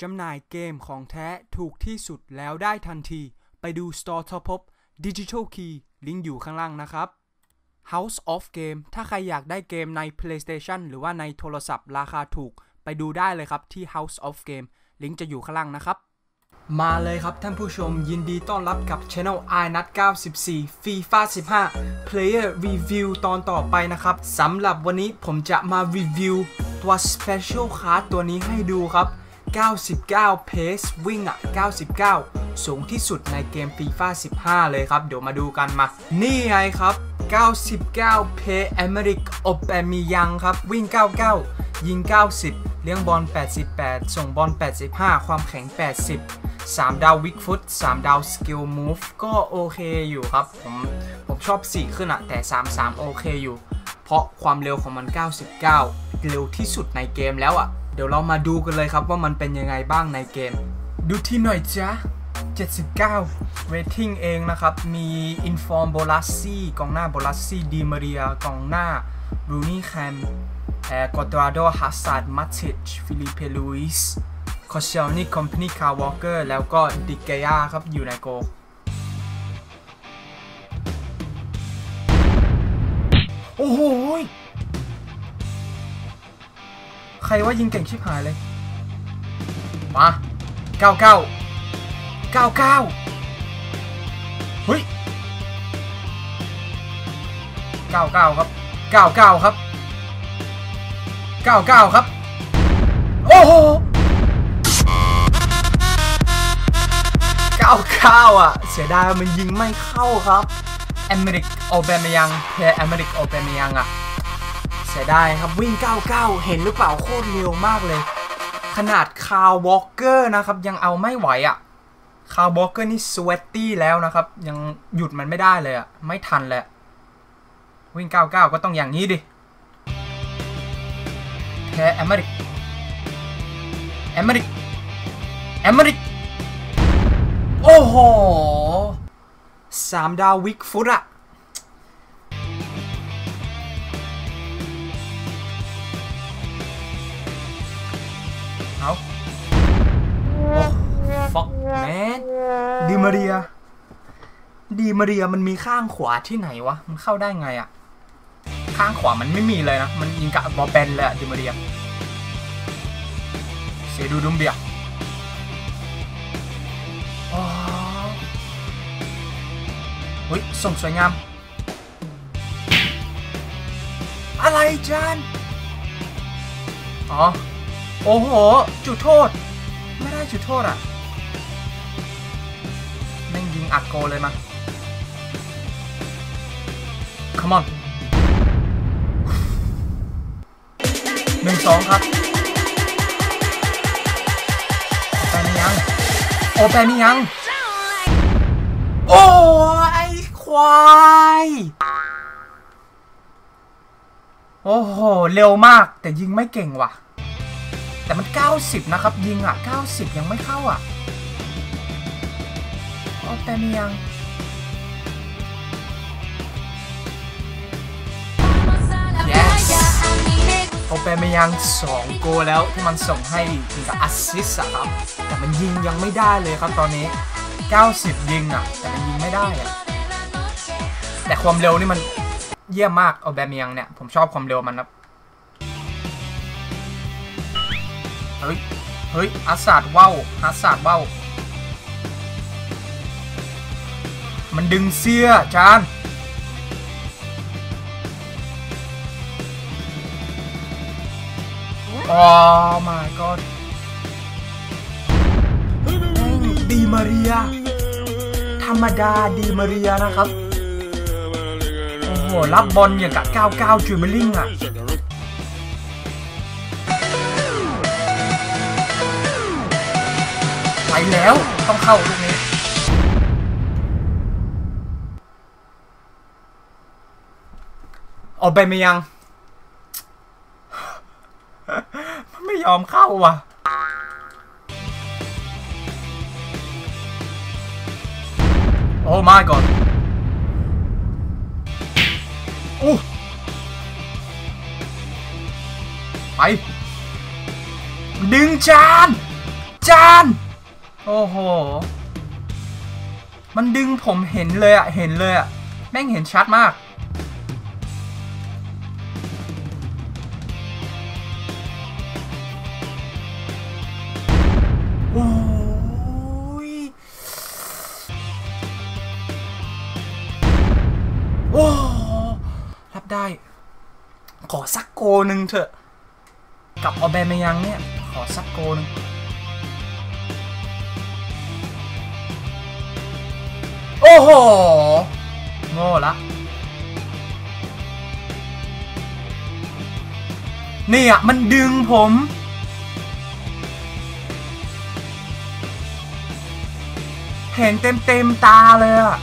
จำหน่ายเกมของแท้ถูกที่สุดแล้วได้ทันที ไปดู Store ทพบ Digital Key ลิงก์อยู่ข้างล่างนะครับ House of Game ถ้าใครอยากได้เกมใน PlayStation หรือว่าในโทรศัพท์ราคาถูก ไปดูได้เลยครับที่ House of Game ลิงก์จะอยู่ข้างล่างนะครับ มาเลยครับท่านผู้ชมยินดีต้อนรับกับ Channel i n u t 94 FIFA 15 Player Review ตอนต่อไปนะครับสำหรับวันนี้ผมจะมารีวิวตัว Special Card ตัวนี้ให้ดูครับ 99 Pace วิ่งอะ 99 สูงที่สุดในเกม FIFA 15 เลยครับ เดี๋ยวมาดูกันมา นี่ไงครับ 99 Pace Emerick o b a m e y a n g ครับ วิ่ง 99 ยิง 90 เลี้ยงบอล 88 ส่งบอล 85 ความแข็ง 80 3 ดาววิกฟุต3ดาวสกิลมูฟก็โอเคอยู่ครับ ผมผมชอบ 4 ขึ้นอะแต่ 33 โอเคอยู่ เพราะความเร็วของมัน 99 เร็วที่สุดในเกมแล้วอะ เดี๋ยวเรามาดูกันเลยครับว่ามันเป็นยังไงบ้างในเกม ดูที่หน่อยจ้ะ79 rating เองนะครับ มี inform โบลัสซี่กองหน้าโบลัสซี่ดีมาเรียกองหน้ารูนี่แคมแอร์กอตราโดฮัสซัดมัตติชฟิลิเปลุยส์คอเชลนี่คอมพานีคาร์วอลเกอร์แล้วก็ดิเกยาครับอยู่ในโกโอ้โห ใครว่ายิงเก่งชิบหายเลย มา99 99เฮ้ย99ครับ99ครับ99ครับ โอ้โห99อะ เสียดายมันยิงไม่เข้าครับอเมริกโอเบมยังแพ้แอเมริกโอเบมยังอะ เสียดายครับวิ่ง 99 เห็นหรือเปล่าโคตรเร็วมากเลย ขนาดคาร์วอลเกอร์นะครับ ยังเอาไม่ไหวอะคาร์วอลเกอร์นี่สวตตี้แล้วนะครับ ยังหยุดมันไม่ได้เลยอะ ไม่ทันเลยวิ่ง 99 ก็ต้องอย่างนี้ดิแพ้อเมริกแอเมริกแอเมริกโอ้โหสามดาววิกฟุตอะ ฟักแมนดีมาเรีย ดีมาเรียมันมีข้างขวาที่ไหนวะ มันเข้าได้ไงอะข้างขวามันไม่มีเลยนะ มันยิงกับบอลแบนเลยอะดีมาเรีย เซดูดุมเบียอ๋อเฮ้ยส่งสวยงาม อะไรจานอ๋อ โอ้โห จุดโทษ ไม่ได้จุดโทษอะแม่ง ยิงอัดโกเลยมา come on หนึ่งสองครับ โอแปมียัง โอแปมียัง โอ้ไอควาย โอ้โห เร็วมากแต่ยิงไม่เก่งว่ะ แต่มัน 90 นะครับ ยิงอะ 90 ยังไม่เข้าอะ โอแปมียง yes โอเปเมยัง2โกแล้วที่มันส่งให้ถึงกับแอสซิสครับ แต่มันยิงยังไม่ได้เลยครับตอนนี้ 90 ยิงอะแต่มันยิงไม่ได้อะแต่ความเร็วนี่มันเยี่ยมมากโอเปเมยังเนี่ย ผมชอบความเร็วมันครับเฮ้ย เฮ้ยอาสาดว่าวอาสาดว่าว มันดึงเสื้อจานโอ้ my god ดีมาเรีย ธรรมดาดีมาเรียนะครับ โอ้โห รับบอลอย่างกับ 99จูเมลิงอะไปแล้ว ต้องเข้าลูกนี้ เอาไปไหมยัง มันไม่ยอมเข้าว่ะโอ้ my god อู้ไป ดึงจาน จาน โอ้โห มันดึงผมเห็นเลยอะเห็นเลยอะแม่งเห็นชัดมาก อ้รับได้ ขอสักโกหนึ่งเถอะ กับออแบมยังเนี่ย ขอสักโกหนึ่งโอ้โห โง่ละนี่อะมันดึงผมเห็นเต็มเต็มตาเลยอะ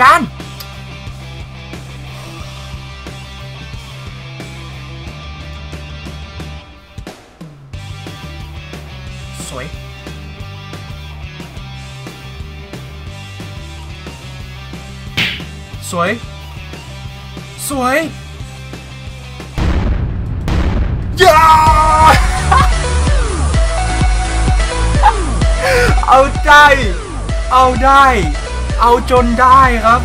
จานสวยสวยสวยยา เอาจเอาได้เอาจนได้ครับ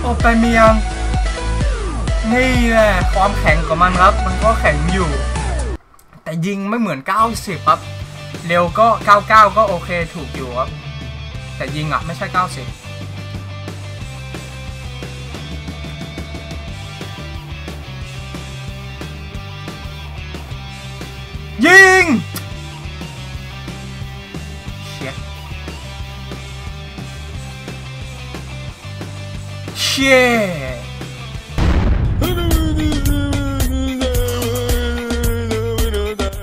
โอไปเมียง นี่แหละความแข็งของมันครับ มันก็แข็งอยู่ แต่ยิงไม่เหมือน 90 ครับ เร็วก็ 99 ก็โอเคถูกอยู่ครับ แต่ยิงอะ ไม่ใช่ 90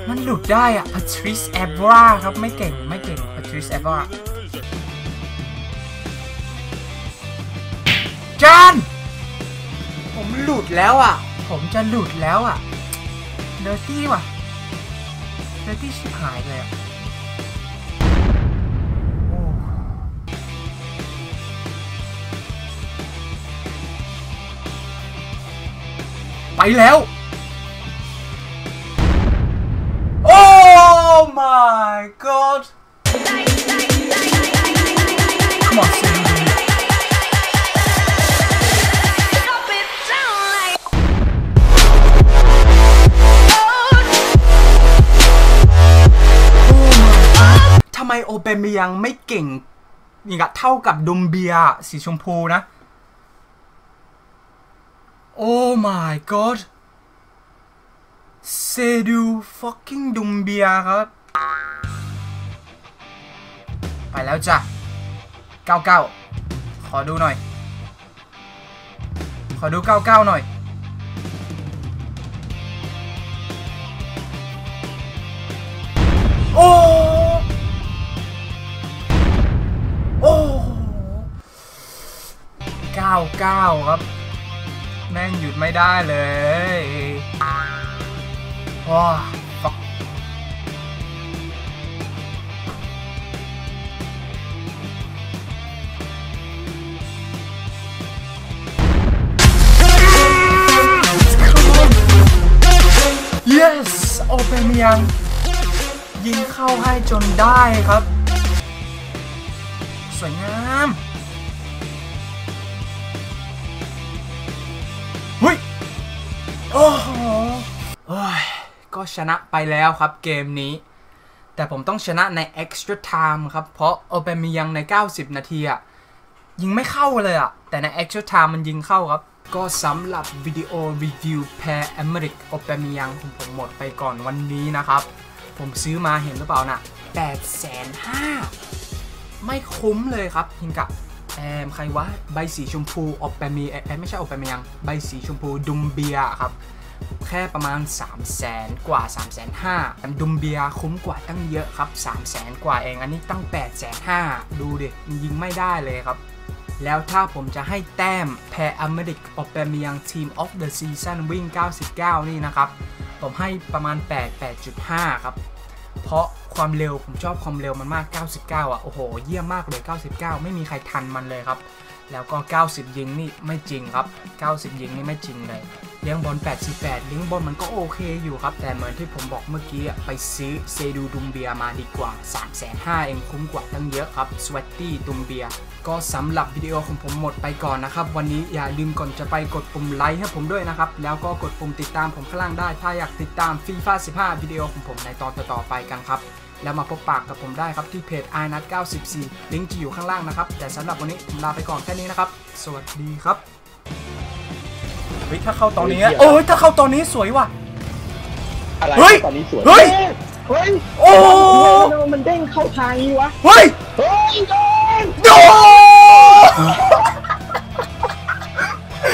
มันหลุดได้อะ Patrice Evra ครับไม่เก่งไม่เก่ง Patrice Evra จานผมหลุดแล้วอะ ผมจะหลุดแล้วอะเดอร์ตี้ว่ะเดอร์ตี้ชิบหายเลยอะ ไปแล้ว โอ้ my god ทำไมโอเปมยังไม่เก่งอย่างกับเท่ากับดุมเบียสีชมพูนะ โอ้ my god เซดู fucking ดุมเบียครับ ไปแล้วจ้ะ 99 ขอดูหน่อย ขอดู 99 หน่อย โอ้ โอ้เก้าเก้าครับ แม่งหยุดไม่ได้เลยว้าฟักเ yes โอเปมยังยิงเข้าให้จนได้ครับ สวยงาม ก็ชนะไปแล้วครับเกมนี้ แต่ผมต้องชนะใน extra time ครับ เพราะโอเปมิยังใน 90 นาทีอะยิงไม่เข้าเลยอะแต่ใน extra time มันยิงเข้าครับ ก็สำหรับวิดีโอรีวิวแพร์อเมริกโอเปมิยังของผมหมดไปก่อนวันนี้นะครับ ผมซื้อมาเห็นหรือเปล่านะ8แสนห้าไม่คุ้มเลยครับพิงกะแอมใครวะใบสีชมพูออกแปมีแอมไม่ใช่ออกแปมียังใบสีชมพูดุมเบียครับ แค่ประมาณ 3 0 0แสนกว่า3 5 0 0 0ดุมเบียคุ้มกว่าตั้งเยอะครับ 3 0 0แสนกว่าเองอันนี้ตั้ง 8 5 0 0 0ดูดิมันยิงไม่ได้เลยครับ แล้วถ้าผมจะให้แต้มแพรอเมริกออเปมียงทีมออฟเดอะซีซันวิ่ง 99 นี่นะครับ ผมให้ประมาณ 8 8.5 ครับ เพราะความเร็วผมชอบความเร็วมันมาก 99 อะ โอ้โห เยี่ยมมากเลย 99 ไม่มีใครทันมันเลยครับ แล้วก็ 90 ยิงนี่ไม่จริงครับ 90 ยิงนี่ไม่จริงเลยเลี้ยงบอล 88 เลี้ยงบอลมันก็โอเคอยู่ครับ แต่เหมือนที่ผมบอกเมื่อกี้อะไปซื้อเซดูดุมเบียมาดีกว่า 3 5 0 0เองคุ้มกว่าตั้งเยอะครับสว e ตตี้ดุมเบียก็สำหรับวิดีโอของผมหมดไปก่อนนะครับ วันนี้อย่าลืมก่อนจะไปกดปุ่มไลค์ให้ผมด้วยนะครับ แล้วก็กดปุ่มติดตามผมข้างล่างได้ ถ้าอยากติดตามฟีฟ่า15 วิดีโอของผมในตอนต่อๆไปกันครับ แล้วมาพบปากกับผมได้ครับที่เพจ i n a t 94 ลิงก์จะอยู่ข้างล่างนะครับ แต่สำหรับวันนี้ผมลาไปก่อนแค่นี้นะครับ สวัสดีครับเฮ้ยถ้าเข้าตอนนี้โอ้ยถ้าเข้าตอนนี้สวยว่ะอะไรเฮ้ยตอนนี้สวยเฮ้ยเฮ้ยโอ้ทำไมมันเด้งเข้าทางนี้วะเฮ้ยเฮ้ยโดนโด